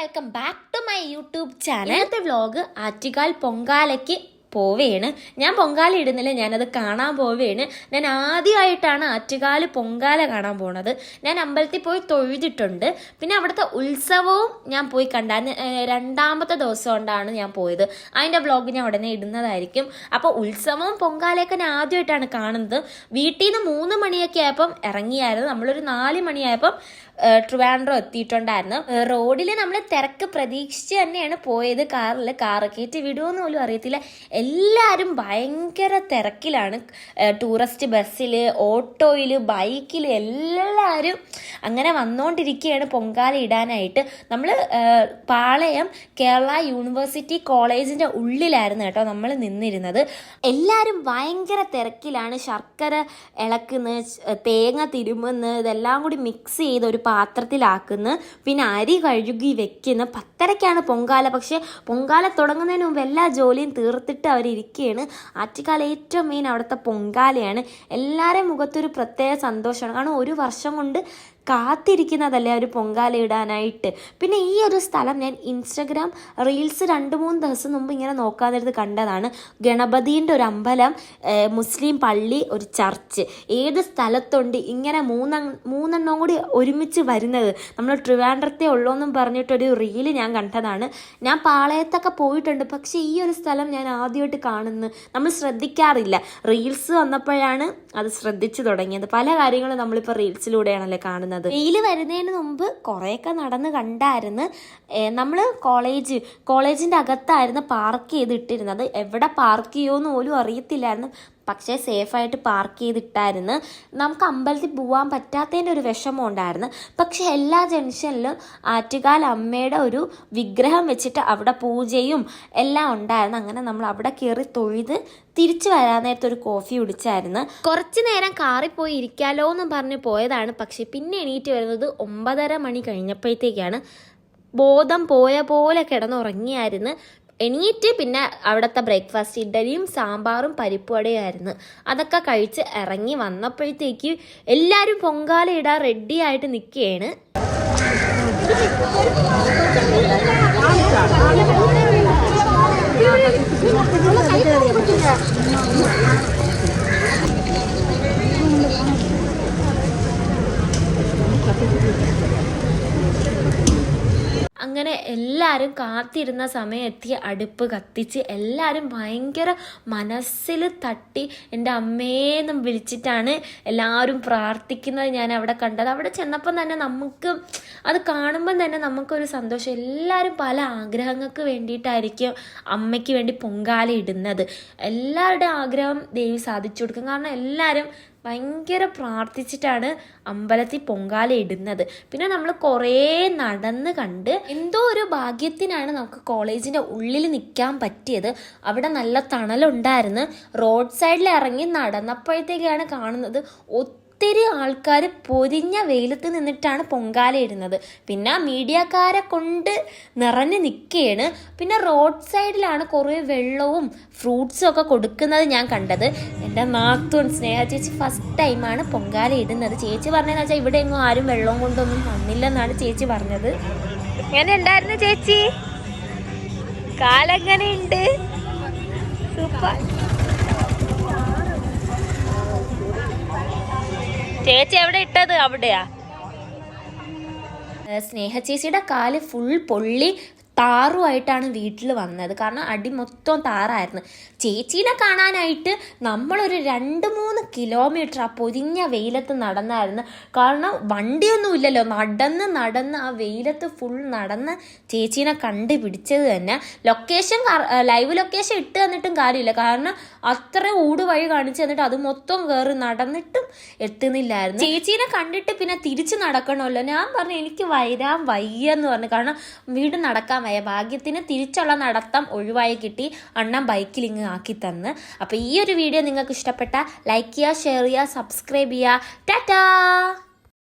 Welcome back to my YouTube channel ഇന്നത്തെ vlog Attukal പൊങ്കാലയ്ക്ക് പോവുകയാണ് ഞാൻ പൊങ്കാല ഇടുന്നില്ല ഞാനത് കാണാൻ പോവുകയാണ് ഞാൻ ആദ്യമായിട്ടാണ് ആറ്റുകാൽ പൊങ്കാല കാണാൻ പോണത്. ഞാൻ അമ്പലത്തിൽ പോയി തൊഴുതിട്ടുണ്ട്. പിന്നെ അവിടുത്തെ ഉത്സവവും ഞാൻ പോയി കണ്ട. രണ്ടാമത്തെ ദിവസം കൊണ്ടാണ് ഞാൻ പോയത്. അതിന്റെ വ്ളോഗ് ഞാൻ ഉടനെ ഇടുന്നതായിരിക്കും. അപ്പോൾ ഉത്സവവും പൊങ്കാലയൊക്കെ ഞാൻ ആദ്യമായിട്ടാണ് കാണുന്നത്. വീട്ടിൽ നിന്ന് മൂന്ന് മണിയൊക്കെ ആയപ്പം ഇറങ്ങിയായിരുന്നു. നമ്മളൊരു നാല് മണിയായപ്പം ട്രിവാൻഡ്രോ എത്തിയിട്ടുണ്ടായിരുന്നു. റോഡിൽ നമ്മൾ തിരക്ക് പ്രതീക്ഷിച്ച് തന്നെയാണ് പോയത്. കാറിൽ കാറ് കയറ്റി വിടുമെന്ന് പോലും അറിയത്തില്ല. എല്ലാവരും ഭയങ്കര തിരക്കിലാണ്. ടൂറിസ്റ്റ് ബസ്സിൽ ഓട്ടോയിൽ ബൈക്കിൽ എല്ലാവരും അങ്ങനെ വന്നുകൊണ്ടിരിക്കുകയാണ് പൊങ്കാല ഇടാനായിട്ട്. നമ്മൾ പാളയം കേരള യൂണിവേഴ്സിറ്റി കോളേജിന്റെ ഉള്ളിലായിരുന്നു കേട്ടോ നമ്മൾ നിന്നിരുന്നത്. എല്ലാവരും ഭയങ്കര തിരക്കിലാണ്. ശർക്കര ഇളക്കുന്ന തേങ്ങ തിരുമുന്ന് ഇതെല്ലാം കൂടി മിക്സ് ചെയ്ത് ഒരു പാത്രത്തിലാക്കുന്ന. പിന്നെ അരി കഴുകി വെക്കുന്ന. പത്തരയ്ക്കാണ് പൊങ്കാല. പക്ഷേ പൊങ്കാല തുടങ്ങുന്നതിന് മുമ്പ് എല്ലാ ജോലിയും തീർത്തിട്ട് അവരിയ്ക്കുകയാണ് ആറ്റുകാല ഏറ്റവും മെയിൻ അവിടുത്തെ പൊങ്കാലയാണ്. എല്ലാവരുടെയും മുഖത്തൊരു പ്രത്യേക സന്തോഷമാണ്. കാരണം ഒരു വർഷം കൊണ്ട് കാത്തിരിക്കുന്നതല്ലേ ഒരു പൊങ്കാല ഇടാനായിട്ട് പിന്നെ ഈ ഒരു സ്ഥലം ഞാൻ ഇൻസ്റ്റഗ്രാം റീൽസ് രണ്ട് മൂന്ന് ദിവസം മുമ്പ് ഇങ്ങനെ നോക്കാതിരുന്ന് കണ്ടതാണ്. ഗണപതിന്റെ ഒരു അമ്പലം മുസ്ലിം പള്ളി ഒരു ചർച്ച്. ഏത് സ്ഥലത്തുണ്ട് ഇങ്ങനെ മൂന്ന മൂന്നെണ്ണം കൂടി ഒരുമിച്ച് വരുന്നത്. നമ്മൾ ട്രിവാൻഡ്രത്തെ ഉള്ളൂന്നും പറഞ്ഞിട്ടൊരു റീൽ ഞാൻ കണ്ടതാണ്. ഞാൻ പാളയത്തൊക്കെ പോയിട്ടുണ്ട്. പക്ഷേ ഈ ഒരു സ്ഥലം ഞാൻ ആദ്യമായിട്ട് കാണുന്നു നമ്മൾ ശ്രദ്ധിക്കാറില്ല. റീൽസ് വന്നപ്പോഴാണ് അത് ശ്രദ്ധിച്ചു തുടങ്ങിയത്. പല കാര്യങ്ങളും നമ്മളിപ്പോൾ റീൽസിലൂടെയാണല്ലേ കാണുന്നത്. വെയിൽ വരുന്നതിന് മുമ്പ് കുറേയൊക്കെ നടന്ന് കണ്ടായിരുന്നു. നമ്മൾ കോളേജ് കോളേജിന്റെ അകത്തായിരുന്നു പാർക്ക് ചെയ്തിട്ടിരുന്നത്. എവിടെ പാർക്ക് ചെയ്യുമോ എന്ന് പോലും അറിയത്തില്ലായിരുന്നു. പക്ഷേ സേഫായിട്ട് പാർക്ക് ചെയ്തിട്ടായിരുന്നു. നമുക്ക് അമ്പലത്തിൽ പോകാൻ പറ്റാത്തതിന്റെ ഒരു വിഷമം ഉണ്ടായിരുന്നു. പക്ഷേ എല്ലാ ജംഗ്ഷനിലും ആറ്റുകാൽ അമ്മയുടെ ഒരു വിഗ്രഹം വെച്ചിട്ട് അവിടെ പൂജയും എല്ലാം ഉണ്ടായിരുന്നു. അങ്ങനെ നമ്മൾ അവിടെ കയറി തൊഴുത് തിരിച്ചു വരാൻ നേരത്തെ ഒരു കോഫി കുടിച്ചായിരുന്നു. കുറച്ച് നേരം കാറിൽ പോയി ഇരിക്കാലോ എന്ന് പറഞ്ഞ് പോയതാണ്. പക്ഷേ പിന്നെ എണീറ്റ് വരുന്നത് ഒമ്പതര മണി കഴിഞ്ഞപ്പോഴത്തേക്കാണ്. ബോധം പോയ പോലെ കിടന്നുറങ്ങിയായിരുന്നു. എണീറ്റ് പിന്നെ അവിടുത്തെ ബ്രേക്ക്ഫാസ്റ്റ് ഇഡലിയും സാമ്പാറും പരിപ്പുവടയായിരുന്നു അതൊക്കെ കഴിച്ച് ഇറങ്ങി വന്നപ്പോഴത്തേക്ക് എല്ലാവരും പൊങ്കാല ഇടാൻ റെഡി ആയിട്ട് നിൽക്കുകയാണ്. എല്ലാവരും കാത്തിരുന്ന സമയം എത്തി അടുപ്പ് കത്തിച്ച് എല്ലാവരും ഭയങ്കര മനസ്സിൽ തട്ടി എന്റെ അമ്മേന്നും വിളിച്ചിട്ടാണ് എല്ലാവരും പ്രാർത്ഥിക്കുന്നത്. ഞാൻ അവിടെ കണ്ടത്. അവിടെ ചെന്നപ്പം തന്നെ നമുക്ക് അത് കാണുമ്പം തന്നെ നമുക്കൊരു സന്തോഷം. എല്ലാവരും പല ആഗ്രഹങ്ങൾക്ക് വേണ്ടിയിട്ടായിരിക്കും അമ്മയ്ക്ക് വേണ്ടി പൊങ്കാല ഇടുന്നത്. എല്ലാവരുടെ ആഗ്രഹം ദേവി സാധിച്ചു കൊടുക്കും. കാരണം എല്ലാവരും ഭയങ്കര പ്രാർത്ഥിച്ചിട്ടാണ് അമ്പലത്തിൽ പൊങ്കാല ഇടുന്നത്. പിന്നെ നമ്മൾ കുറേ നടന്ന് കണ്ട് എന്തോ ഒരു ഭാഗ്യത്തിനാണ് നമുക്ക് കോളേജിന്റെ ഉള്ളിൽ നിൽക്കാൻ പറ്റിയത്. അവിടെ നല്ല തണലുണ്ടായിരുന്നു. റോഡ് സൈഡിൽ ഇറങ്ങി നടന്നപ്പോഴത്തേക്കാണ് കാണുന്നത് ഒത്തിരി ആൾക്കാർ പൊരിഞ്ഞ വെയിലത്ത് നിന്നിട്ടാണ് പൊങ്കാല ഇടുന്നത്. പിന്നെ മീഡിയക്കാരെ കൊണ്ട് നിറഞ്ഞു നിൽക്കുകയാണ് പിന്നെ റോഡ് സൈഡിലാണ് കുറേ വെള്ളവും ഫ്രൂട്ട്സും ഒക്കെ കൊടുക്കുന്നത് ഞാൻ കണ്ടത്. എന്റെ നാത്തൂൺ സ്നേഹ ചേച്ചി ഫസ്റ്റ് ടൈമാണ് പൊങ്കാല ഇടുന്നത്. ചേച്ചി പറഞ്ഞതെന്ന് വെച്ചാൽ ഇവിടെ എങ്ങും ആരും വെള്ളവും കൊണ്ടൊന്നും വന്നില്ലെന്നാണ് ചേച്ചി പറഞ്ഞത്. എങ്ങനെ ഉണ്ടായിരുന്നു ചേച്ചി? കാലെങ്ങനെയുണ്ട്? ചേച്ചി എവിടെ ഇട്ടത്? അവിടെയാ. സ്നേഹ ചേച്ചിയുടെ കാൽ ഫുൾ പൊള്ളി താറുമായിട്ടാണ് വീട്ടിൽ വന്നത്. കാരണം അടി മൊത്തം താറായിരുന്നു. ചേച്ചീനെ കാണാനായിട്ട് നമ്മളൊരു രണ്ട് മൂന്ന് കിലോമീറ്റർ ആ പൊരിഞ്ഞ വെയിലത്ത് നടന്നായിരുന്നു. കാരണം വണ്ടിയൊന്നും ഇല്ലല്ലോ നടന്ന് നടന്ന് ആ വെയിലത്ത് ഫുൾ നടന്ന് ചേച്ചീനെ കണ്ടുപിടിച്ചത് തന്നെ. ലൊക്കേഷൻ ലൈവ് ലൊക്കേഷൻ ഇട്ട് തന്നിട്ടും കാര്യമില്ല. കാരണം അത്ര ഊട് വഴി കാണിച്ചു തന്നിട്ട് അത് മൊത്തം കയറി നടന്നിട്ടും എത്തുന്നില്ലായിരുന്നു. ചേച്ചീനെ കണ്ടിട്ട് പിന്നെ തിരിച്ചു നടക്കണമല്ലോ. ഞാൻ പറഞ്ഞു എനിക്ക് വരാൻ വയ്യ എന്ന് പറഞ്ഞു. കാരണം വീട് നടക്കാൻ വയ്യ ഭാഗ്യത്തിന് തിരിച്ചുള്ള നടത്തം ഒഴിവായി കിട്ടി അണ്ണൻ ഇങ്ങ് ആക്കി തന്ന്. അപ്പോൾ ഈ ഒരു വീഡിയോ നിങ്ങൾക്ക് ഇഷ്ടപ്പെട്ട ലൈക്ക് ചെയ്യുക ഷെയർ ചെയ്യുക സബ്സ്ക്രൈബ് ചെയ്യുക. ടാറ്റാ!